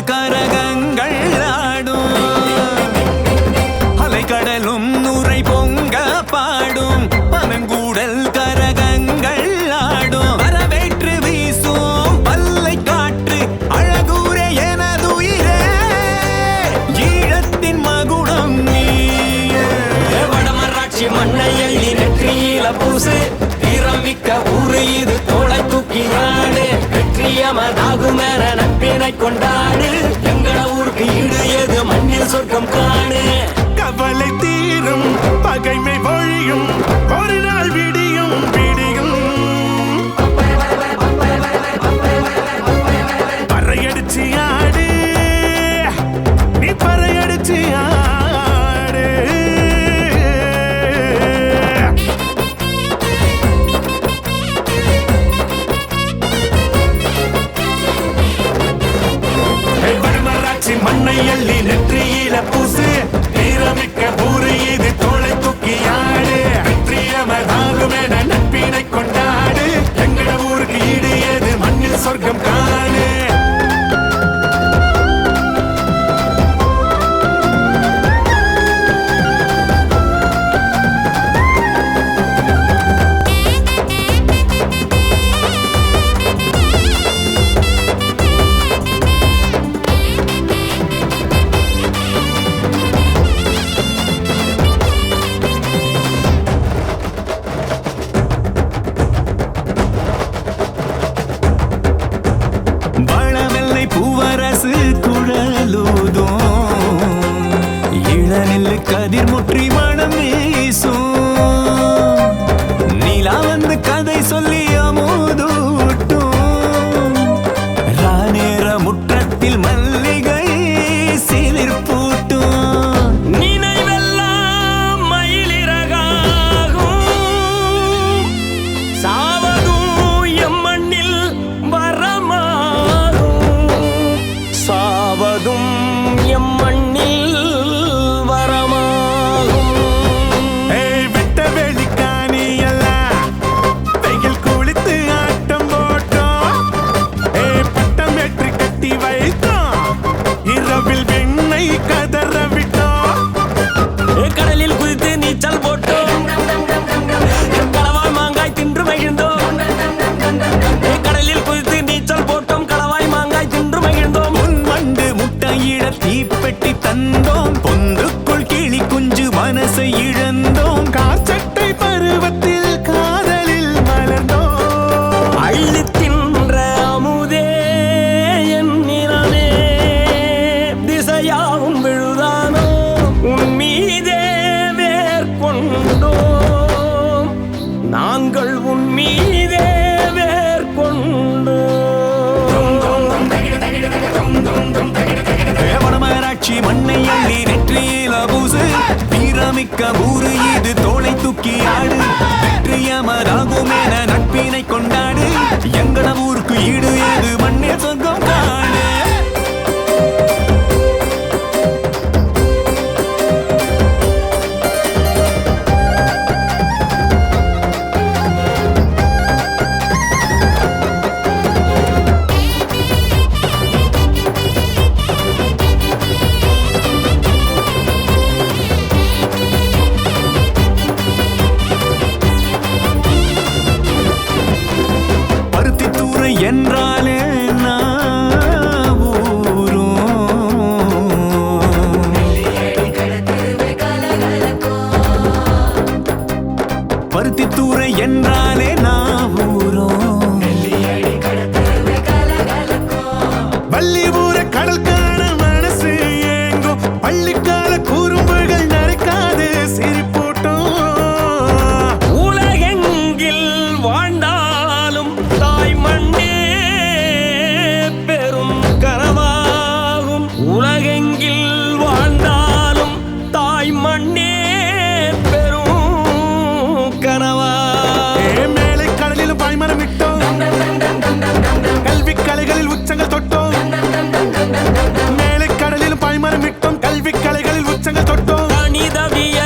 கரகங்கள் ஆடும். அலைக்கடலும் நுரை பொங்க பாடும். பனங்கூடல் கரகங்கள் ஆடும். வரவேற்று வீசும் பல்லை காற்று அழகூரே எனதுயிரே. ஈழத்தின் மகுடம் நீ வடமராட்சி மண்ணையில் நெற்றியில பூசு. தீரமிக்க ஊரு இது தோலை தூக்கினாடு வெற்றியமதாகும் என மண்ணினை கொண்டாடு. எங்கள ஊருக்கு ஈடு ஏது? மண்ணில் சொர்க்கம் காணு. கவலை தீரும் பகைமை ஒழியும் ஒரு நாள் விடியும் நெல்லு கதிர் முற்றி மனம் வீசும். நீலா வந்து கதை சொல்லி அமுதூட்டும். ராநேர முற்றத்தில் மல்லிகை சிலிர் பூட்டும். நினைவெல்லாம் மயிலிறகாகும். சாவதும் எம்மண்ணில் வரமாகும். பூசி மண்ணை அள்ளி நெற்றியில் அபூசு. வீரமிக்க ஊரு இது தோலை தூக்கி ஆடு. வெற்றியமராகும் என்றாலே நான்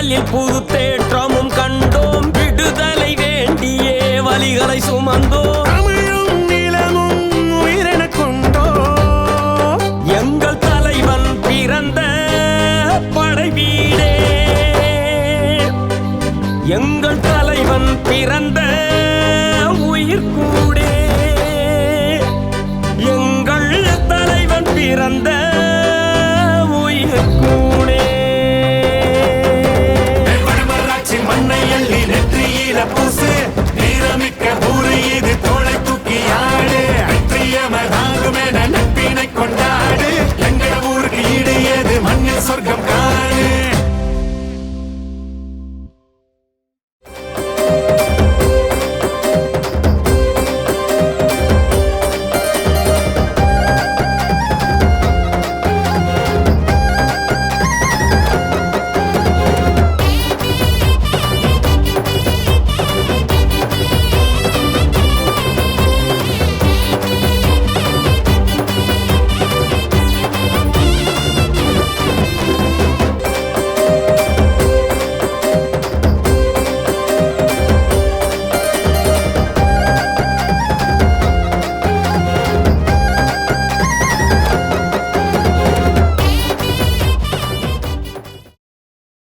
கடலில் புது தேற்றமும் கண்டோம். விடுதலை வேண்டியே வழிகளை சுமந்தோம். தமிழும் நிலமும் உயிரென கொண்டோ எங்கள் தலைவன் பிறந்த படைவீடே. எங்கள் தலைவன் பிறந்த உயிர் கூடே எங்கள் தலைவன் பிறந்த